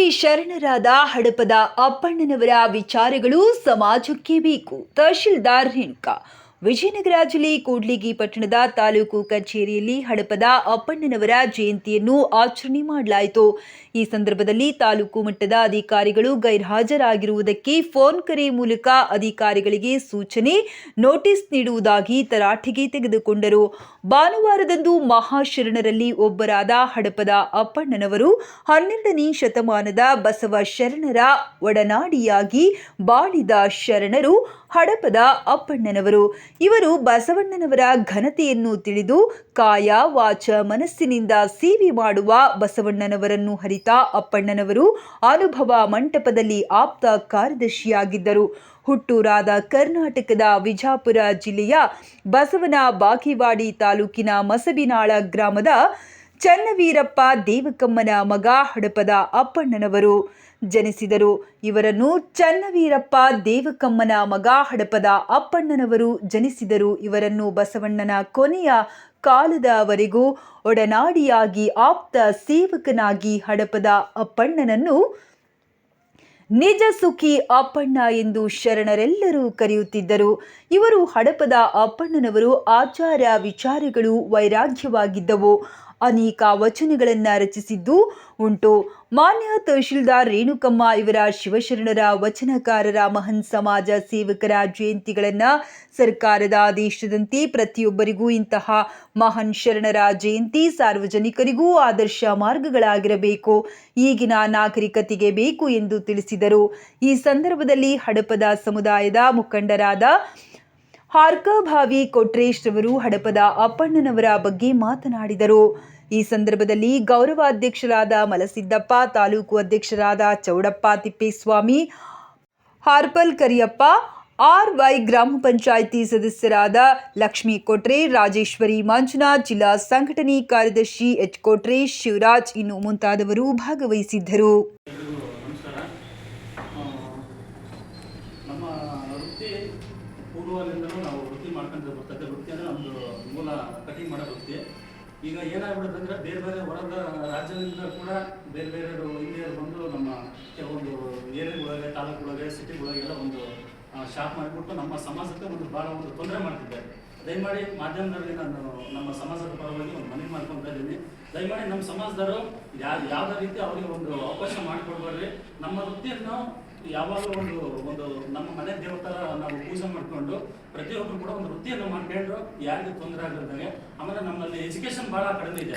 ಬಸವಕ್ಕೆ ಶರಣರಾದ ಹಡಪದ ಅಪ್ಪಣ್ಣನವರ ವಿಚಾರಗಳು ಸಮಾಜಕ್ಕೆ ಬೇಕು. ತಹಶೀಲ್ದಾರ್ ರೇಣುಕಾ ವಿಜಯನಗರ ಜಿಲ್ಲೆ ಕೂಡ್ಲಿಗಿ ಪಟ್ಟಣದ ತಾಲೂಕು ಕಚೇರಿಯಲ್ಲಿ ಹಡಪದ ಅಪ್ಪಣ್ಣನವರ ಜಯಂತಿಯನ್ನು ಆಚರಣೆ ಮಾಡಲಾಯಿತು. ಈ ಸಂದರ್ಭದಲ್ಲಿ ತಾಲೂಕು ಮಟ್ಟದ ಅಧಿಕಾರಿಗಳು ಗೈರ್ಹಾಜರಾಗಿರುವುದಕ್ಕೆ ಫೋನ್ ಕರೆ ಮೂಲಕ ಅಧಿಕಾರಿಗಳಿಗೆ ಸೂಚನೆ, ನೋಟಿಸ್ ನೀಡುವುದಾಗಿ ತರಾಟೆಗೆ ತೆಗೆದುಕೊಂಡರು. ಭಾನುವಾರದಂದು ಮಹಾಶರಣರಲ್ಲಿ ಒಬ್ಬರಾದ ಹಡಪದ ಅಪ್ಪಣ್ಣನವರು ಹನ್ನೆರಡನೇ ಶತಮಾನದ ಬಸವ ಶರಣರ ಒಡನಾಡಿಯಾಗಿ ಬಾಳಿದ ಶರಣರು ಹಡಪದ ಅಪ್ಪಣ್ಣನವರು. ಇವರು ಬಸವಣ್ಣನವರ ಘನತೆಯನ್ನು ತಿಳಿದು ಕಾಯ, ವಾಚ, ಮನಸ್ಸಿನಿಂದ ಸೇವೆ ಮಾಡುವ ಬಸವಣ್ಣನವರನ್ನು ಹರಿತ ಅಪ್ಪಣ್ಣನವರು ಅನುಭವ ಮಂಟಪದಲ್ಲಿ ಆಪ್ತ ಕಾರ್ಯದರ್ಶಿಯಾಗಿದ್ದರು. ಹುಟ್ಟೂರಾದ ಕರ್ನಾಟಕದ ವಿಜಾಪುರ ಜಿಲ್ಲೆಯ ಬಸವನ ಬಾಕಿವಾಡಿ ತಾಲೂಕಿನ ಮಸಬಿನಾಳ ಗ್ರಾಮದ ಚನ್ನವೀರಪ್ಪ ದೇವಕಮ್ಮನ ಮಗ ಹಡಪದ ಅಪ್ಪಣ್ಣನವರು ಜನಿಸಿದರು. ಇವರನ್ನು ಚನ್ನವೀರಪ್ಪ ದೇವಕಮ್ಮನ ಮಗ ಹಡಪದ ಅಪ್ಪಣ್ಣನವರು ಜನಿಸಿದರು. ಇವರನ್ನು ಬಸವಣ್ಣನ ಕೊನೆಯ ಕಾಲದವರೆಗೂ ಒಡನಾಡಿಯಾಗಿ ಆಪ್ತ ಸೇವಕನಾಗಿ ಹಡಪದ ಅಪ್ಪಣ್ಣನನ್ನು ನಿಜ ಸುಖಿ ಅಪ್ಪಣ್ಣ ಎಂದು ಶರಣರೆಲ್ಲರೂ ಕರೆಯುತ್ತಿದ್ದರು. ಇವರು ಹಡಪದ ಅಪ್ಪಣ್ಣನವರು ಆಚಾರ ವಿಚಾರಗಳು ವೈರಾಗ್ಯವಾಗಿದ್ದವು. ಅನೇಕ ವಚನಗಳನ್ನು ರಚಿಸಿದ್ದು ಉಂಟು. ಮಾನ್ಯ ತಹಶೀಲ್ದಾರ್ ರೇಣುಕಮ್ಮ ಇವರ ಶಿವಶರಣರ ವಚನಕಾರರ ಮಹನ್ ಸಮಾಜ ಸೇವಕರ ಜಯಂತಿಗಳನ್ನು ಸರ್ಕಾರದ ಆದೇಶದಂತೆ ಪ್ರತಿಯೊಬ್ಬರಿಗೂ ಇಂತಹ ಮಹಾನ್ ಶರಣರ ಜಯಂತಿ ಸಾರ್ವಜನಿಕರಿಗೂ ಆದರ್ಶ ಮಾರ್ಗಗಳಾಗಿರಬೇಕು. ಈಗಿನ ನಾಗರಿಕತೆಗೆ ಬೇಕು ಎಂದು ತಿಳಿಸಿದರು. ಈ ಸಂದರ್ಭದಲ್ಲಿ ಹಡಪದ ಸಮುದಾಯದ ಮುಖಂಡರಾದ ಹಾರ್ಕಭಾವಿ ಕೊಟ್ರೇಶ್ ರವರು ಹಡಪದ ಅಪ್ಪಣ್ಣನವರ ಬಗ್ಗೆ ಮಾತನಾಡಿದರು. ಈ ಸಂದರ್ಭದಲ್ಲಿ ಗೌರವಾಧ್ಯಕ್ಷರಾದ ಮಲಸಿದ್ದಪ್ಪ, ತಾಲೂಕು ಅಧ್ಯಕ್ಷರಾದ ಚೌಡಪ್ಪ ತಿಪ್ಪೇಸ್ವಾಮಿ, ಹಾರ್ಪಲ್ ಕರಿಯಪ್ಪ, ಆರ್ ವೈ ಗ್ರಾಮ ಪಂಚಾಯಿತಿ ಸದಸ್ಯರಾದ ಲಕ್ಷ್ಮೀ ಕೊಟ್ರೆ, ರಾಜೇಶ್ವರಿ ಮಂಜುನಾಥ್, ಜಿಲ್ಲಾ ಸಂಘಟನೆ ಕಾರ್ಯದರ್ಶಿ ಎಚ್ ಕೊಟ್ರೆ, ಶಿವರಾಜ್ ಇನ್ನು ಮುಂತಾದವರು ಭಾಗವಹಿಸಿದ್ದರು. ನಾವು ವೃತ್ತಿ ಮಾಡ್ಕೊಂಡು ವೃತ್ತಿ ಅಂದರೆ ನಮ್ಮದು ಮೂಲ ಕಟಿಂಗ್ ಮಾಡೋ ವೃತ್ತಿ. ಈಗ ಏನಾಗ್ಬಿಡುತ್ತೆ ಬೇರೆ ಬೇರೆ ಹೊರದ ರಾಜ್ಯದಿಂದ ಕೂಡ ಬೇರೆ ಬೇರೆ ಇಂಡಿಯರು ಬಂದು ನಮ್ಮ ಕೆಲವೊಂದು ಏರಿಯಾಗಳೊಳಗೆ ತಾಲೂಕುಗಳಿಗೆ ಎಲ್ಲ ಒಂದು ಶಾಪ್ ಮಾಡಿಬಿಟ್ಟು ನಮ್ಮ ಸಮಾಜಕ್ಕೆ ಒಂದು ಭಾಳ ಒಂದು ತೊಂದರೆ ಮಾಡ್ತಿದ್ದಾರೆ. ದಯಮಾಡಿ ಮಾಧ್ಯಮದಲ್ಲಿ ನಾನು ನಮ್ಮ ಸಮಾಜದ ಪರವಾಗಿ ಒಂದು ಮನವಿ ಮಾಡ್ಕೊತಾ ಇದ್ದೀನಿ. ದಯಮಾಡಿ ನಮ್ಮ ಸಮಾಜದವರು ಯಾವ ಯಾವುದೇ ರೀತಿ ಅವರಿಗೆ ಒಂದು ಅವಕಾಶ ಮಾಡಿಕೊಡ್ಬಾರ್ರಿ ನಮ್ಮ ವೃತ್ತಿಯನ್ನು ಯಾವಾಗಲೂ ಒಂದು ಒಂದು ನಮ್ಮ ಮನೆ ದೇವತರ ನಾವು ಪೂಜೆ ಮಾಡ್ಕೊಂಡು ಪ್ರತಿಯೊಬ್ಬರು ಕೂಡ ಒಂದು ವೃತ್ತಿಯನ್ನು ಮಾಡ್ಕೊಂಡು ಯಾರಿಗೂ ತೊಂದರೆ ಆಗದಂಗೆ. ಆಮೇಲೆ ನಮ್ಮಲ್ಲಿ ಎಜುಕೇಶನ್ ಭಾಳ ಕಡಿಮೆ ಇದೆ.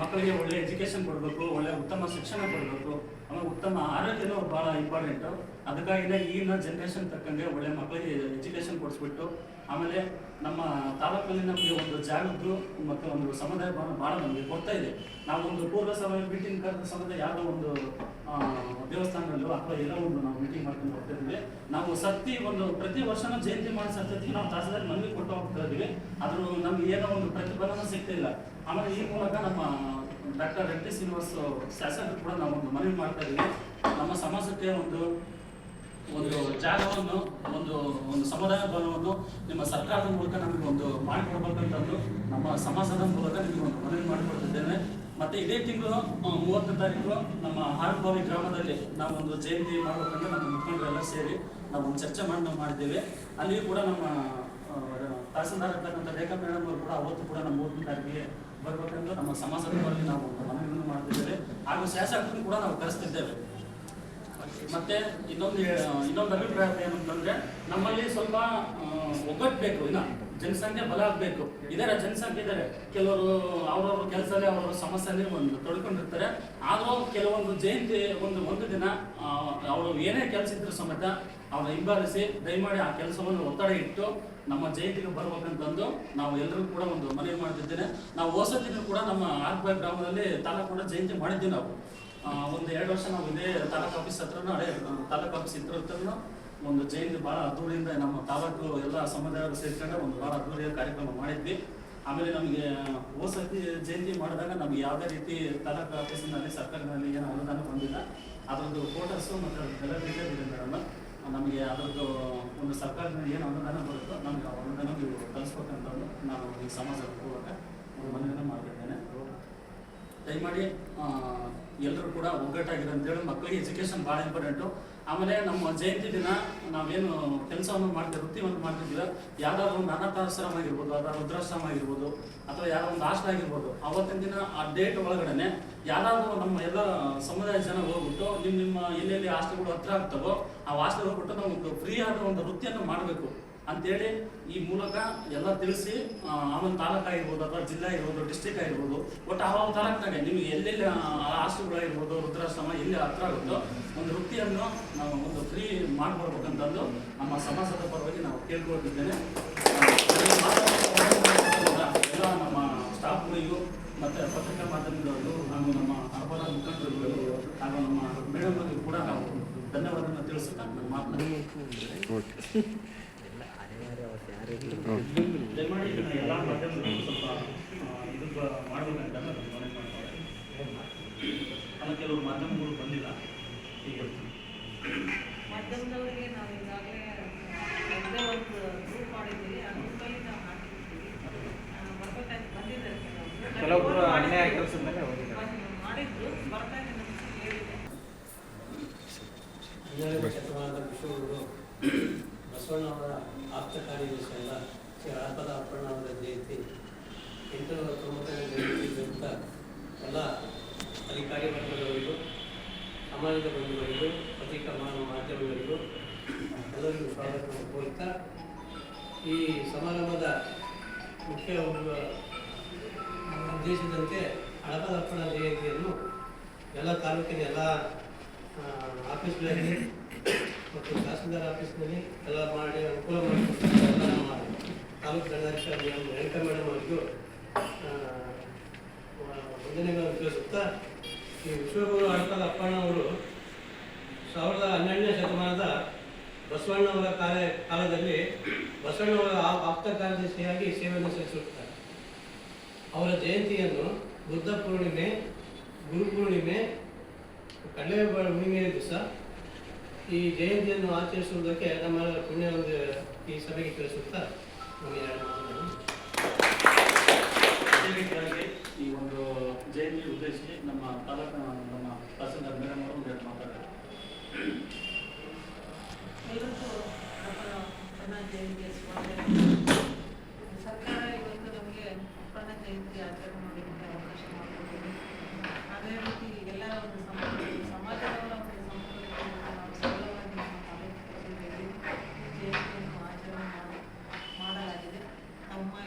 ಮಕ್ಕಳಿಗೆ ಒಳ್ಳೆ ಎಜುಕೇಶನ್ ಕೊಡಬೇಕು ಒಳ್ಳೆ ಉತ್ತಮ ಶಿಕ್ಷಣ ಕೊಡಬೇಕು ಆಮೇಲೆ ಉತ್ತಮ ಆರೋಗ್ಯನೂ ಭಾಳ ಇಂಪಾರ್ಟೆಂಟು ಅದಕ್ಕಾಗಿನೇ ಈಗಿನ ಜನ್ರೇಷನ್ ತಕ್ಕಂಗೆ ಒಳ್ಳೆ ಮಕ್ಕಳಿಗೆ ಎಜುಕೇಶನ್ ಕೊಡಿಸ್ಬಿಟ್ಟು ಆಮೇಲೆ ನಮ್ಮ ತಾಲೂಕಲ್ಲಿ ನಮಗೆ ಒಂದು ಜಾಗದ್ದು ಮತ್ತು ಒಂದು ಸಮುದಾಯ ಭವನ ಭಾಳ ನಮಗೆ ಕೊಡ್ತಾ ಇದೆ. ನಾವು ಒಂದು ಪೂರ್ವ ಸಮಯ ಮೀಟಿಂಗ್ ಕರೆದ ಸಮುದಾಯ ಯಾವುದೋ ಒಂದು ದೇವಸ್ಥಾನದಲ್ಲೋ ಅಥವಾ ಎಲ್ಲೋ ಒಂದು ನಾವು ಮೀಟಿಂಗ್ ಮಾಡ್ಕೊಂಡು ಹೋಗ್ತಾ ಇದ್ವಿ ನಾವು ಸತ್ತಿ ಒಂದು, ಪ್ರತಿ ವರ್ಷನೂ ಜಯಂತಿ ಮಾಡೋ ನಾವು ತಹಸೀಲ್ದಾರ್ ಮನವಿ ಕೊಟ್ಟು ಹೋಗ್ತಾ ಇದ್ದೀವಿ. ಆದ್ರೂ ನಮ್ಗೆ ಏನೋ ಒಂದು ಪ್ರತಿಫಲನ ಸಿಗ್ತಿಲ್ಲ ಆಮೇಲೆ ಈ ಮೂಲಕ ನಮ್ಮ ಡಾಕ್ಟರ್ ರೆಡ್ಡಿ ಶ್ರೀನಿವಾಸ್ ಶಾಸಕರು ಕೂಡ ನಾವು ಒಂದು ಮನವಿ ಮಾಡ್ತಾ ಇದ್ದೀವಿ. ನಮ್ಮ ಸಮಾಜಕ್ಕೆ ಒಂದು ಒಂದು ಜಾಗವನ್ನು, ಒಂದು ಒಂದು ಸಮುದಾಯ ಭವನವನ್ನು ನಿಮ್ಮ ಸರ್ಕಾರದ ಮೂಲಕ ನಮಗೆ ಒಂದು ಮಾಡಿಕೊಡ್ಬೇಕಂತಂದು ನಮ್ಮ ಸಮಾಜದ ಮೂಲಕ ನಿಮಗೆ ಒಂದು ಮನವಿ ಮಾಡಿಕೊಡ್ತಿದ್ದೇನೆ. ಮತ್ತೆ ಇದೇ ತಿಂಗಳು ಮೂವತ್ತನೇ ತಾರೀಕು ನಮ್ಮ ಹಾರಭಾವಿ ಗ್ರಾಮದಲ್ಲಿ ನಾವು ಒಂದು ಜಯಂತಿ ಮಾಡಬೇಕಂತ ನಮ್ಮ ಮುಖಂಡರೆಲ್ಲ ಸೇರಿ ನಾವು ಒಂದು ಚರ್ಚೆ ಮಾಡಿ ನಾವು ಮಾಡಿದ್ದೇವೆ. ಅಲ್ಲಿಯೂ ಕೂಡ ನಮ್ಮ ತಹಸೀಲ್ದಾರ್ ಇರ್ತಕ್ಕಂಥ ರೇಖಾ ಮೇಡಮ್ ಅವರು ಕೂಡ ಅವತ್ತು ಕೂಡ ನಮ್ಮ ಮೂವತ್ತನೇ ತಾರೀಕಿಗೆ ನಮ್ಮ ಸಮಾಜದ ನಾವು ಮನವಿಯನ್ನು ಮಾಡ್ತಿದ್ದೇವೆ. ಹಾಗೂ ಶಾಸಕರನ್ನು ಕೂಡ ನಾವು ಕರೆಸ್ತಿದ್ದೇವೆ. ಮತ್ತೆ ಇನ್ನೊಂದು ಇನ್ನೊಂದು ಅಭಿಪ್ರಾಯ ಏನಂತಂದ್ರೆ ನಮ್ಮಲ್ಲಿ ಸ್ವಲ್ಪ ಒಗ್ಗಟ್ಟು ಇನ್ನ, ಜನಸಂಖ್ಯೆ ಬಲ ಆಗಬೇಕು. ಇದಾರೆ, ಜನಸಂಖ್ಯೆ ಇದ್ದಾರೆ ಕೆಲವರು ಅವ್ರವ್ರ ಕೆಲಸದಲ್ಲಿ ಅವ್ರವ್ರ ಸಮಸ್ಯೆನೇ ಒಂದು ತೊಳ್ಕೊಂಡಿರ್ತಾರೆ. ಆದರೂ ಕೆಲವೊಂದು ಜಯಂತಿ, ಒಂದು ಒಂದು ದಿನ ಅವರು ಏನೇ ಕೆಲಸ ಇದ್ರು ಸಮೇತ ಅವ್ರ ಹಿಂಬಾಲಿಸಿ, ದಯಮಾಡಿ ಆ ಕೆಲಸವನ್ನು ಒತ್ತಡ ಇಟ್ಟು, ನಮ್ಮ ಜಯಂತಿಗೆ ಬರ್ಬೇಕಂತಂದು ನಾವು ಎಲ್ಲರೂ ಕೂಡ ಒಂದು ಮನವಿ ಮಾಡ್ತಿದ್ದೇನೆ. ನಾವು ಹೊಸ ದಿನ ಕೂಡ ನಮ್ಮ ಆರ್ಬಾಯ್ ಗ್ರಾಮದಲ್ಲಿ ತಾಲೂಕು ಜಯಂತಿ ಮಾಡಿದ್ದೀವಿ ನಾವು. ಒಂದು ಎರಡು ವರ್ಷ ನಾವು ಇದೇ ತಾಲೂಕು ಆಫೀಸ್ ಹತ್ರನೂ ಹಳೆ ತಾಲೂಕು ಆಫೀಸ್ ಇದ್ರ ಒಂದು ಜೈನ್ ಭಾಳ ಅದ್ದೂರಿಯಿಂದ ನಮ್ಮ ತಾಲೂಕು ಎಲ್ಲ ಸಮುದಾಯವರು ಸೇರ್ಕೊಂಡು ಒಂದು ಭಾಳ ಅದ್ದೂರಿಯ ಕಾರ್ಯಕ್ರಮ ಮಾಡಿದ್ವಿ. ಆಮೇಲೆ ನಮಗೆ ಹೊಸತಿ ಜಯಂತಿ ಮಾಡಿದಾಗ ನಮ್ಗೆ ಯಾವುದೇ ರೀತಿ ತಾಲೂಕು ಆಫೀಸಿನಲ್ಲಿ ಸರ್ಕಾರದಲ್ಲಿ ಏನು ಅನುದಾನ ಬಂದಿಲ್ಲ. ಅದರದ್ದು ಫೋಟೋಸು ಮತ್ತು ಅದೆಲ್ಲ ಡೀಟೇಲ್ ಇದೆ ಮೇಡಮ್ ನಮಗೆ ಅದರದ್ದು ಒಂದು ಸರ್ಕಾರದಿಂದ ಏನು ಅನುದಾನ ಬರುತ್ತೋ ನಮಗೆ ಅನುದಾನ ನೀವು ಕಲಿಸ್ಬೇಕಂತ ನಾನು ಈ ಸಮಾಜದ ಒಂದು ಮನವಿಯನ್ನು ಮಾಡ್ತಿದ್ದೇನೆ. ದಯಮಾಡಿ ಎಲ್ಲರೂ ಕೂಡ ಒಗ್ಗಟ್ಟಾಗಿದೆ ಅಂತೇಳಿ ಮಕ್ಕಳಿಗೆ ಎಜುಕೇಷನ್ ಭಾಳ ಇಂಪಾರ್ಟೆಂಟು ಆಮೇಲೆ ನಮ್ಮ ಜಯಂತಿ ದಿನ ನಾವೇನು ಕೆಲಸವನ್ನು ಮಾಡ್ತೀವಿ, ವೃತ್ತಿವನ್ನು ಮಾಡ್ತಿದ್ದೀವಿ. ಯಾವ್ದಾದ್ರು ಒಂದು ಅನಾಥಾಶ್ರಮ ಆಗಿರ್ಬೋದು ಅಥವಾ ವೃದ್ಧಾಶ್ರಮ ಆಗಿರ್ಬೋದು, ಅಥವಾ ಯಾರೋ ಒಂದು ಆಶ್ರಮ ಆಗಿರ್ಬೋದು, ಅವತ್ತಿನ ದಿನ ಆ ಡೇಟ್ ಒಳಗಡೆನೆ ಯಾರಾದರೂ ನಮ್ಮ ಎಲ್ಲ ಸಮುದಾಯದ ಜನ ಹೋಗ್ಬಿಟ್ಟು ನಿಮ್ಮ ನಿಮ್ಮ ಎಲ್ಲೆಲ್ಲಿ ಹಾಸ್ಟೆಲ್ಗಳು ಹತ್ರ ಆಗ್ತವೋ ಆ ಹಾಸ್ಟೆಲ್ ಹೋಗ್ಬಿಟ್ಟು ನಾವು ಫ್ರೀ ಆದ ಒಂದು ವೃತ್ತಿಯನ್ನು ಮಾಡಬೇಕು. ಅಂತೇಳಿ ಈ ಮೂಲಕ ಎಲ್ಲ ತಿಳಿಸಿ ಒಂದು ತಾಲೂಕು ಆಗಿರ್ಬೋದು ಅಥವಾ ಜಿಲ್ಲೆ ಇರ್ಬೋದು ಡಿಸ್ಟಿಕ್ ಆಗಿರ್ಬೋದು, ಒಟ್ಟು ಆ ಒಂದು ತಾಲೂಕಿನಾಗೆ ನಿಮಗೆ ಎಲ್ಲೆಲ್ಲಿ ಆಸ್ತಿಗಳಾಗಿರ್ಬೋದು ವೃದ್ಧಾಶ್ರಮ ಎಲ್ಲಿ ಹತ್ರ ಆಗುತ್ತೋ ಒಂದು ವೃತ್ತಿಯನ್ನು ನಾವು ಒಂದು ಫ್ರೀ ಮಾಡ್ಕೊಡ್ಬೇಕಂತಂದು ನಮ್ಮ ಸಮಾಜದ ಪರವಾಗಿ ನಾವು ಕೇಳ್ಕೊಳ್ತಿದ್ದೇನೆ. ಎಲ್ಲ ನಮ್ಮ ಸ್ಟಾಫ್ಗಳಿಗೂ ಮತ್ತೆ ಪತ್ರಿಕಾ ಮಾಧ್ಯಮದವರು ಹಾಗೂ ನಮ್ಮ ಅಪರ ಮುಖಂಡರುಗಳು ಹಾಗೂ ನಮ್ಮ ಮೇಡಮ್ ಕೂಡ ನಾವು ಧನ್ಯವಾದವನ್ನು ತಿಳಿಸುತ್ತಾ ನನ್ನ ಮಾತನಾಡಿ ದಯಮಾಡಿ ಇದನ್ನ ಎಲ್ಲ ಮಾಧ್ಯಮದವರು ಸ್ವಲ್ಪ ಆ, ಇದು ಬ- ಮಾಡ್ಬೇಕಂತ ನಾನು ಮನವಿ ಮಾಡ್ತಾರೆ ಅಲ್ಲ ಕೆಲವರು ಮಾಧ್ಯಮಗಳು ಬಂದಿಲ್ಲ ಮಾಧ್ಯಮದವರಿಗೆ ನಾವು ಈಗಾಗಲೇ ಒಂದೇ ಒಂದು ಗ್ರೂಪ್ ಮಾಡಿದ್ದೀವಿ. ಆ ಗ್ರೂಪಲ್ಲಿ ನಾವು ಹಾಕಿರ್ತೀವಿ. ಬರ್ಬೇಕಾಗಿ ಬಂದಿದ್ದಾರೆ ಕೆಲವರು. ಕೆಲವೊಬ್ರು ಅನ್ಯಾಯ ಕೆಲಸದ ಮೇಲೆ ಹೋಗಿದ್ದಾರೆ. ಮಾಡಿದ್ರು ಬರ್ತಾ ಇದೆ ನಮ್ಗೆ ಹೇಳಿದೆ. ಶತಮಾನದ ವಿಶ್ವಗುರು ಬಸವಣ್ಣವರ ಆಪ್ತ ಕಾರ್ಯದರ್ಶಿ ಅಲ್ಲ ಶ್ರೀ ಹಳಪದ ಅಪ್ಪಣ್ಣವರ ಜಯಂತಿ. ಎಂಟುನೂರ ತೊಂಬತ್ತನೇ ಜಯಂತಿ ಎಲ್ಲ ಸಮಾಜದ ಬಂಧುಗಳಿಗೂ ಪತ್ರಿಕಾ ಮಾನವ ಮಾಧ್ಯಮಗಳಿಗೂ ಎಲ್ಲರಿಗೂ ಸ್ವಾಗತ ಕೋರ್ತಾ ಈ ಸಮಾರಂಭದ ಮುಖ್ಯ ಉದ್ದ- ಉದ್ದೇಶದಂತೆ ಹಳಪದ ಅಪ್ಪನ ಜಯಂತಿಯನ್ನು ಎಲ್ಲ ತಾಲೂಕಿನ ಎಲ್ಲ ಆಫೀಸ್ಗಳಲ್ಲಿ ಮತ್ತು ತಹಸೀಲ್ದಾರ್ ಆಫೀಸ್ನಲ್ಲಿ ಎಲ್ಲ ಮಾಡಿ, ಅನುಕೂಲ ಮಾಡಿಕೊಡ್ತಾರೆ ನಮ್ಮ ತಾಲೂಕು ದಂಡಾಧಿಕಾರಿ ರೇಣುಕಾ ಮೇಡಮ್ ಅವರಿಗೂ ವಂದನೆಗಳನ್ನು ತಿಳಿಸುತ್ತಾ ಈ ವಿಶ್ವಗುರು ಅಳಕದ ಅಪ್ಪಣ್ಣವರು ಸಾವಿರದ ಹನ್ನೆರಡನೇ ಶತಮಾನದ ಬಸವಣ್ಣವರ ಕಾಲ ಕಾಲದಲ್ಲಿ ಬಸವಣ್ಣವರ ಆಪ್ತ ಕಾರ್ಯದರ್ಶಿಯಾಗಿ ಸೇವೆಯನ್ನು ಸಲ್ಲಿಸುತ್ತಾರೆ ಅವರ ಜಯಂತಿಯನ್ನು ಬುದ್ಧ ಪೂರ್ಣಿಮೆ, ಗುರು ಪೂರ್ಣಿಮೆ ಕಡಲೆ ಹುಣ್ಣಿಮೆಯ ದಿವಸ ಈ ಜಯಂತಿಯನ್ನು ಆಚರಿಸುವುದಕ್ಕೆ ನಮ್ಮ ಪುಣ್ಯ ಒಂದು ಈ ಸಭೆಗೆ ತಿಳಿಸುತ್ತಾ ನಮ್ಮ ಎರಡು ಮಾತುಗಳನ್ನು ಈ ಒಂದು ಜಯಂತಿ ಉದ್ದೇಶಿಸಿ ನಮ್ಮ ತಾಲೂಕಿನ ನಮ್ಮ ತಹಸೀಲ್ದಾರ್ ಮೇಡಮ್ ಅವರು ಅಪ್ಪನ ಅಪ್ಪನ ಸರ್ಕಾರ ಇವತ್ತು ನಮಗೆ ಆಚರಣೆ ಅವಕಾಶ ಅದೇ ರೀತಿ ಒಂದು ಒಂದು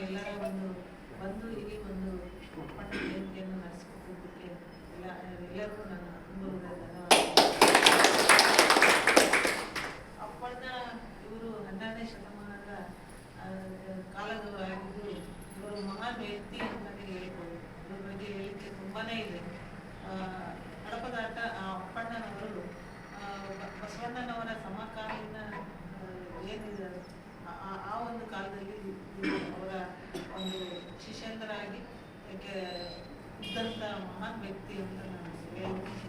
ಎಲ್ಲರ ಒಂದು ಬಂದು ಅಪ್ಪನ ಜಯಂತಿಯನ್ನು ನಡೆಸಿಕೊಟ್ಟಿದ್ದಕ್ಕೆ ಎಲ್ಲ ಎಲ್ಲರಿಗೂ ನನ್ನ ತುಂಬ ಧನ್ಯವಾದ ಅಪ್ಪಣ್ಣ ಇವರು ಹನ್ನೆರಡನೇ ಶತಮಾನದ ಕಾಲದ ಆಗಿದ್ದು ಇವರು ಮಹಾನ್ ವ್ಯಕ್ತಿ ಅಂತಲೇ ಹೇಳ್ಬೋದು ಇವ್ರ ಬಗ್ಗೆ ಹೇಳಿಕೆ ತುಂಬಾನೇ ಇದೆ ಹಡಪದಾಟ ಅಪ್ಪಣ್ಣನವರು ಬಸವಣ್ಣನವರ ಸಮಕಾಲೀನ ಏನಿದೆ ಆ ಒಂದು ಕಾಲದಲ್ಲಿ ಅವರ ಒಂದು ಶಿಷ್ಯಂತರಾಗಿ ಯಾಕೆ ಇದ್ದಂಥ ಮಹಾನ್ ವ್ಯಕ್ತಿ ಅಂತ